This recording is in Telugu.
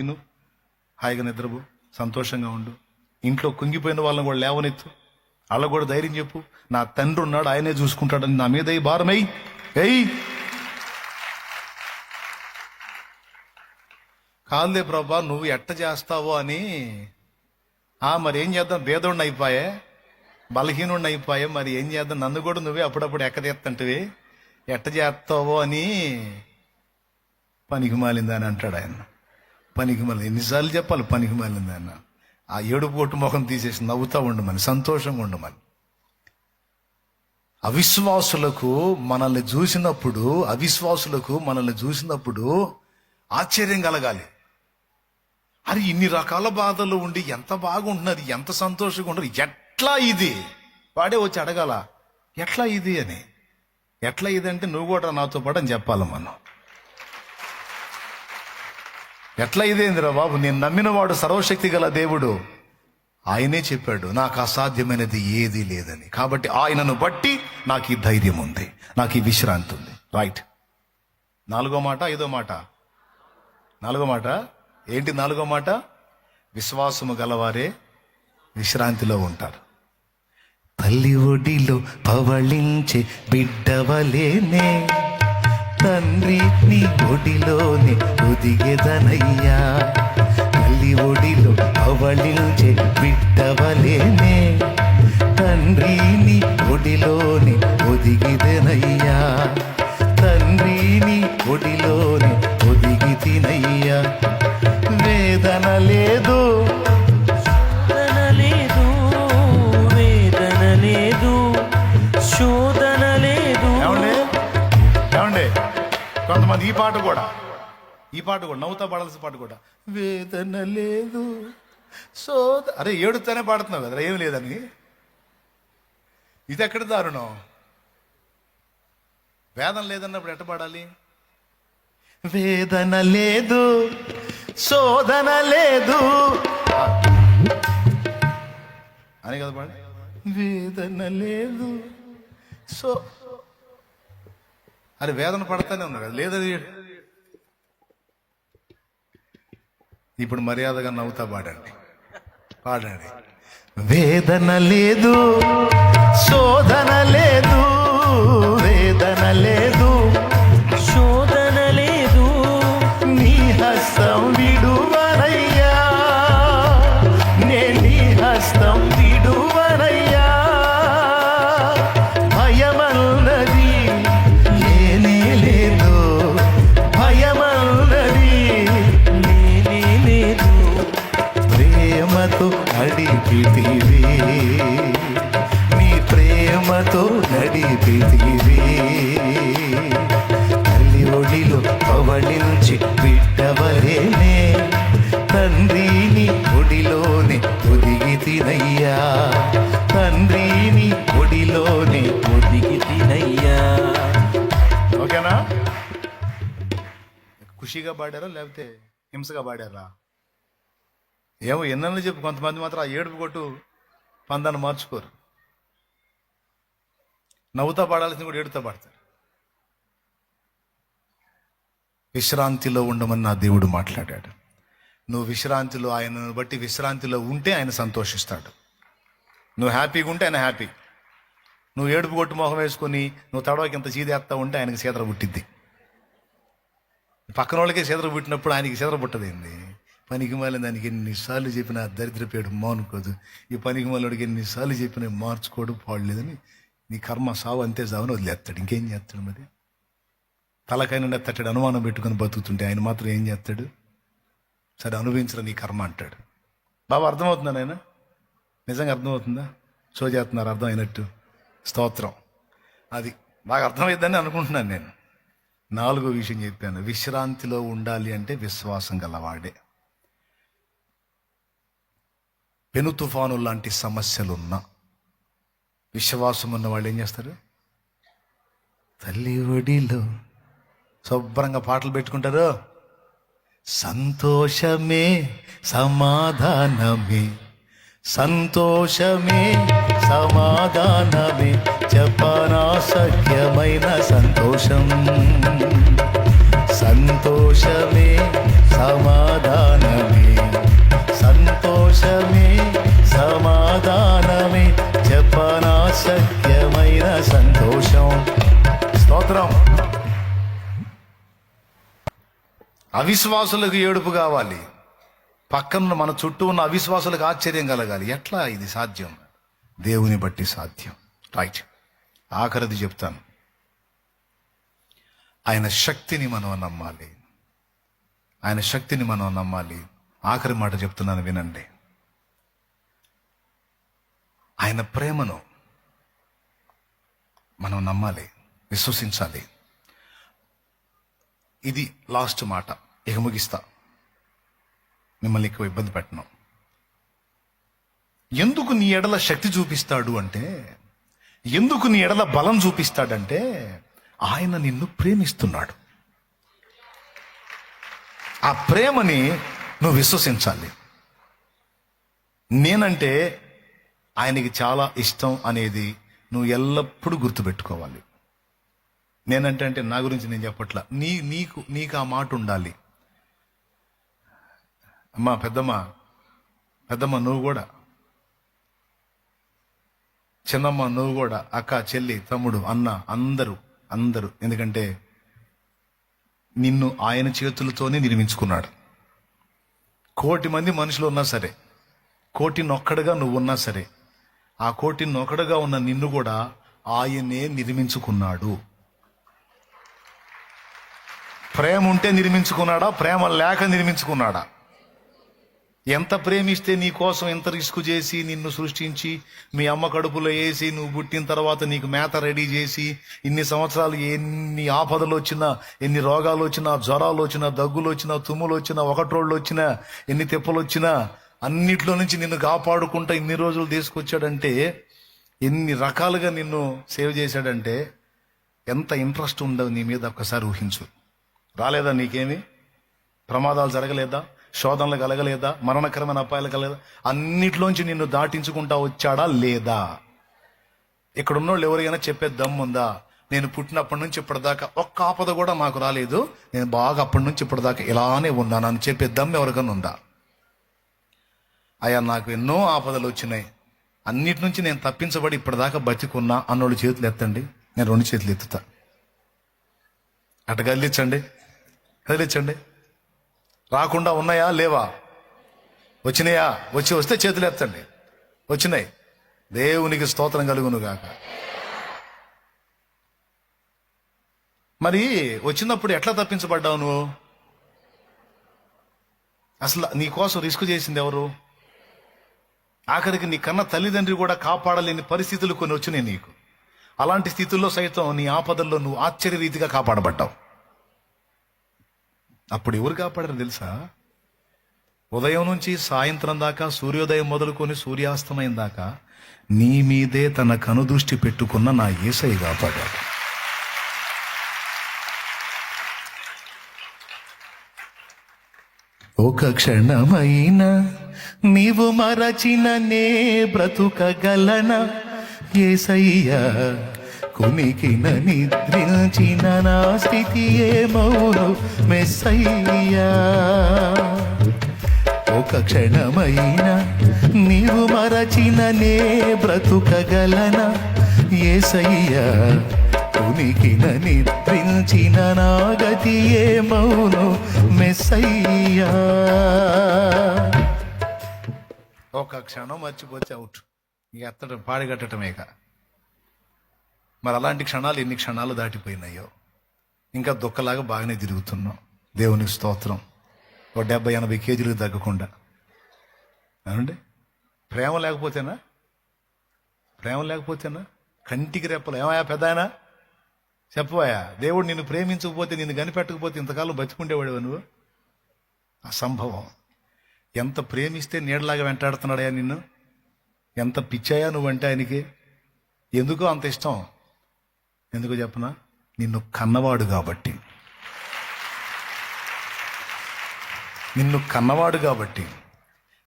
తిను. హాయిగా నిద్రపో. సంతోషంగా ఉండు. ఇంట్లో కుంగిపోయిన వాళ్ళని కూడా లేవనెత్తు. అలా కూడా ధైర్యం చెప్పు. నా తండ్రి ఉన్నాడు ఆయనే చూసుకుంటాడని నా మీద భారమై ఎయ్ కాదులే ప్రభా నువ్వు ఎట్ట చేస్తావో అని. ఆ మరి ఏం చేద్దాం? భేదోడిని అయిపోయే. బలహీనుడిని అయిపోయే. మరి ఏం చేద్దాం? నన్ను కూడా నువ్వే అప్పుడప్పుడు ఎక్కదెత్తంటివి. ఎట్ట చేస్తావో అని పనికి మాలిందని అని అంటాడు ఆయన. పనికి ఎన్నిసార్లు చెప్పాలి పనికి మాలింది ఆ ఏడుపు ముఖం తీసేసి నవ్వుతా ఉండమని సంతోషంగా ఉండమని. అవిశ్వాసులకు మనల్ని చూసినప్పుడు అవిశ్వాసులకు మనల్ని చూసినప్పుడు ఆశ్చర్యం కలగాలి. అరే ఇన్ని రకాల బాధలు ఉండి ఎంత బాగుంటున్నది ఎంత సంతోషంగా ఉండదు ఎట్లా ఇది? వాడే వచ్చి అడగాల ఎట్లా ఇది అని. ఎట్లా ఇది అంటే నువ్వు కూడా నాతో పాటు అని చెప్పాలి మనం. ఎట్లా ఇదేందిరా బాబు? నేను నమ్మినవాడు సర్వశక్తి గల దేవుడు. ఆయనే చెప్పాడు నాకు అసాధ్యమైనది ఏదీ లేదని. కాబట్టి ఆయనను బట్టి నాకు ఈ ధైర్యం ఉంది నాకు ఈ విశ్రాంతి ఉంది. రైట్ నాలుగో మాట ఐదో మాట? నాలుగో మాట? ఏంటి నాలుగో మాట? విశ్వాసము గలవారే విశ్రాంతిలో ఉంటారు. తల్లి ఒడిలో పవళించే బిడ్డవలేనే. తండ్రి నీ ఒడిలోనే ఒదిగెదనయ్యా తల్లి ఒడిలో పవళించే బిడ్డవలేనే కొంతమంది ఈ పాట కూడా. ఈ పాట కూడా నవ్వుతా పాడాల్సిన పాట కూడా. వేదన లేదు సో అరే ఏడుతానే పాడుతున్నావు కదా ఏం లేదని? ఇది ఎక్కడ దారుణం? వేదన లేదన్నప్పుడు ఎట్ట పాడాలి? వేదన లేదు శోధన లేదు. అని కదా పాడి. వేదన లేదు సో అరే వేదన పడతానే ఉన్నాడు కదా. లేదని ఇప్పుడు మర్యాదగా నవ్వుతా పాడండి. పాడండి. వేదన లేదు శోధన లేదు వేదన లేదు. నడిపితివి. నీ ప్రేమతో నడిపితివి. తల్లి ఒడిలో పవళించి బిడ్డవలేనే తండ్రిని ఒడిలోనే ఒదిగి తినయ్యా తండ్రిని ఒడిలోనే ఒదిగి తినయ్యా ఓకేనా? ఖుషిగా పాడారా లేకపోతే హింసగా పాడారా? ఏమో ఎన్నెన్నో చెప్పు కొంతమంది మాత్రం ఆ ఏడుపు కొట్టు పందాన్ని మార్చుకోరు. నవ్వుతా పాడాల్సింది కూడా ఏడుతా పాడతారు. విశ్రాంతిలో ఉండమని నా దేవుడు మాట్లాడాడు. నువ్వు విశ్రాంతిలో ఆయనను బట్టి విశ్రాంతిలో ఉంటే ఆయన సంతోషిస్తాడు. నువ్వు హ్యాపీగా ఉంటే ఆయన హ్యాపీ. నువ్వు ఏడుపు కొట్టు మొహం వేసుకొని నువ్వు తడవకి ఇంత చీదేస్తా ఉంటే ఆయనకి సీదర పుట్టిద్ది. పక్కన వాళ్ళకే సీదర పుట్టినప్పుడు ఆయనకి సీదర పుట్టదేంది? పనికిమాల దానికి ఎన్నిసార్లు చెప్పిన దరిద్ర పేడు మానుకోదు. ఈ పనికిమాలడికి ఎన్నిసార్లు చెప్పిన మార్చుకోవడం పాడలేదని నీ కర్మ సావు అంతే సావని వదిలేస్తాడు. ఇంకేం చేస్తాడు మరి? తలకైనా తట్టడు అనుమానం పెట్టుకొని బతుకుతుంటే ఆయన మాత్రం ఏం చేస్తాడు? సరే అనుభవించడం నీ కర్మ అంటాడు. బాబా అర్థమవుతుందా నాయన? నిజంగా అర్థమవుతుందా? షో చేస్తున్నారు అర్థం అయినట్టు స్తోత్రం. అది బాగా అర్థమైందని అనుకుంటున్నాను నేను. నాలుగో విషయం చెప్పాను. విశ్రాంతిలో ఉండాలి అంటే విశ్వాసం గలవాడే. పెను తుఫాను లాంటి సమస్యలున్నా విశ్వాసం ఉన్న వాళ్ళు ఏం చేస్తారు? తల్లి ఒడిలో శుభ్రంగా పాటలు పెట్టుకుంటారు. సంతోషమే సమాధానమే సంతోషమే సమాధానమే చెప్పనా సఖ్యమైన సంతోషం. సంతోషమే సమాధానమే అవిశ్వాసులకు ఏడుపు కావాలి. పక్కన మన చుట్టూ ఉన్న అవిశ్వాసులకు ఆశ్చర్యం కలగాలి. ఎట్లా ఇది సాధ్యం? దేవుని బట్టి సాధ్యం. రైట్ ఆఖరిది చెప్తాను. ఆయన శక్తిని మనం నమ్మాలి. ఆయన శక్తిని మనం నమ్మాలి. ఆఖరి మాట చెప్తున్నాను వినండి. ఆయన ప్రేమను మనం నమ్మాలి విశ్వసించాలి. ఇది లాస్ట్ మాట. ఇక ముగిస్తా. మిమ్మల్ని ఎక్కువ ఇబ్బంది పెట్టను. ఎందుకు నీ ఎడల శక్తి చూపిస్తాడు అంటే ఎందుకు నీ ఎడల బలం చూపిస్తాడంటే ఆయన నిన్ను ప్రేమిస్తున్నాడు. ఆ ప్రేమని నువ్వు విశ్వసించాలి. నేనంటే ఆయనకి చాలా ఇష్టం అనేది నువ్వు ఎల్లప్పుడూ గుర్తుపెట్టుకోవాలి. నేనంటే అంటే నా గురించి నేను చెప్పట్లా. నీ నీకు నీకు ఆ మాట ఉండాలి. అమ్మా పెద్దమ్మ పెద్దమ్మ నువ్వు కూడా. చిన్నమ్మ నువ్వు కూడా. అక్క చెల్లి తమ్ముడు అన్న అందరూ అందరూ. ఎందుకంటే నిన్ను ఆయన చేతులతోనే నిర్మించుకున్నాడు. కోటి మంది మనుషులు ఉన్నా సరే కోటి నొక్కడగా నువ్వు ఉన్నా సరే ఆ కోటి నొక్కడుగా ఉన్న నిన్ను కూడా ఆయనే నిర్మించుకున్నాడు. ప్రేమ ఉంటే నిర్మించుకున్నాడా ప్రేమ లేక నిర్మించుకున్నాడా? ఎంత ప్రేమిస్తే నీ కోసం ఎంత రిస్క్ చేసి నిన్ను సృష్టించి మీ అమ్మ కడుపులో వేసి నువ్వు పుట్టిన తర్వాత నీకు మేత రెడీ చేసి ఇన్ని సంవత్సరాలు ఎన్ని ఆపదలు వచ్చినా ఎన్ని రోగాలు వచ్చినా జ్వరాలు వచ్చినా దగ్గులు వచ్చినా తుమ్ములు వచ్చినా ఒకట్రోళ్ళు వచ్చినా ఎన్ని తిప్పలు వచ్చినా అన్నిట్లో నుంచి నిన్ను కాపాడుకుంటా ఇన్ని రోజులు తీసుకొచ్చాడంటే ఎన్ని రకాలుగా నిన్ను సేవ్ చేశాడంటే ఎంత ఇంట్రెస్ట్ ఉండవు నీ మీద ఒక్కసారి ఊహించు. రాలేదా నీకేమి? ప్రమాదాలు జరగలేదా? శోధనలు కలగలేదా? మరణకరమైన అపాయాలు కలగలేదా? అన్నిట్లోంచి నిన్ను దాటించుకుంటా వచ్చాడా లేదా? ఇక్కడ ఉన్నోళ్ళు ఎవరికైనా చెప్పే దమ్ముందా నేను పుట్టినప్పటి నుంచి ఇప్పటిదాకా ఒక్క ఆపద కూడా మాకు రాలేదు. నేను బాగా అప్పటి నుంచి ఇప్పటిదాకా ఇలానే ఉన్నాను. అని చెప్పే దమ్ము ఎవరికైనా ఉందా? అయ్యా నాకు ఎన్నో ఆపదలు వచ్చినాయి. అన్నిటి నుంచి నేను తప్పించబడి ఇప్పటిదాకా బతికున్నా అన్నోళ్ళు చేతులు ఎత్తండి. నేను రెండు చేతులు ఎత్తుతా. అటు కదిలించండి కదిలించండి. రాకుండా ఉన్నాయా? లేవా? వచ్చినాయా? వచ్చి వస్తే చేతులు ఎత్తండి. వచ్చినాయి. దేవునికి స్తోత్రం కలుగును గాక మరి వచ్చినప్పుడు ఎట్లా తప్పించబడ్డావు నువ్వు? అసలు నీ కోసం రిస్క్ చేసింది ఎవరు? ఆఖరికి నీ కన్న తల్లిదండ్రి కూడా కాపాడలేని పరిస్థితులు కొన్ని వచ్చినాయి నీకు. అలాంటి స్థితుల్లో సైతం నీ ఆపదల్లో నువ్వు ఆశ్చర్య రీతిగా కాపాడబడ్డావు. అప్పుడు ఎవరు కాపాడారు తెలుసా? ఉదయం నుంచి సాయంత్రం దాకా సూర్యోదయం మొదలుకొని సూర్యాస్తమయం దాకా నీ మీదే తన కనుదృష్టి పెట్టుకున్న నా ఏసై కాపాడాడు. ఒక క్షణమైన నీవు మరచిన నే బ్రతుకగలన? ఏసయ్యా కుమికిన నిద్రించిన నా స్థితి ఏమౌను మెస్సయ్యా. ఒక క్షణమైన నీవు మరచిన నే బ్రతుకగలన? ఏసయ్యా కునికిన నిద్రించిన నా గతి ఏమౌను మెస్సయ్యా. ఒక క్షణం మర్చిపోతే అవుట్ ఇక ఎత్తడం పాడిగట్టడమేక మరి అలాంటి క్షణాలు ఎన్ని క్షణాలు దాటిపోయినాయో. ఇంకా దుఃఖలాగా బాగానే తిరుగుతున్నాం. దేవుని స్తోత్రం. ఓ డెబ్బై ఎనభై కేజీలకు తగ్గకుండా. అవునండి? ప్రేమ లేకపోతేనా? ప్రేమ లేకపోతేనా? కంటికి రెప్పలు. ఏమయా పెద్ద ఆయన చెప్పవాయా దేవుడు నిన్ను ప్రేమించకపోతే నిన్ను కనిపెట్టకపోతే ఇంతకాలం బతికుండేవాడు నువ్వు? అసంభవం. ఎంత ప్రేమిస్తే నీడలాగా వెంటాడుతున్నాడయా నిన్ను? ఎంత పిచ్చాయా నువ్వంటే ఆయనకి? ఎందుకో అంత ఇష్టం. ఎందుకు చెప్పనా? నిన్ను కన్నవాడు కాబట్టి. నిన్ను కన్నవాడు కాబట్టి.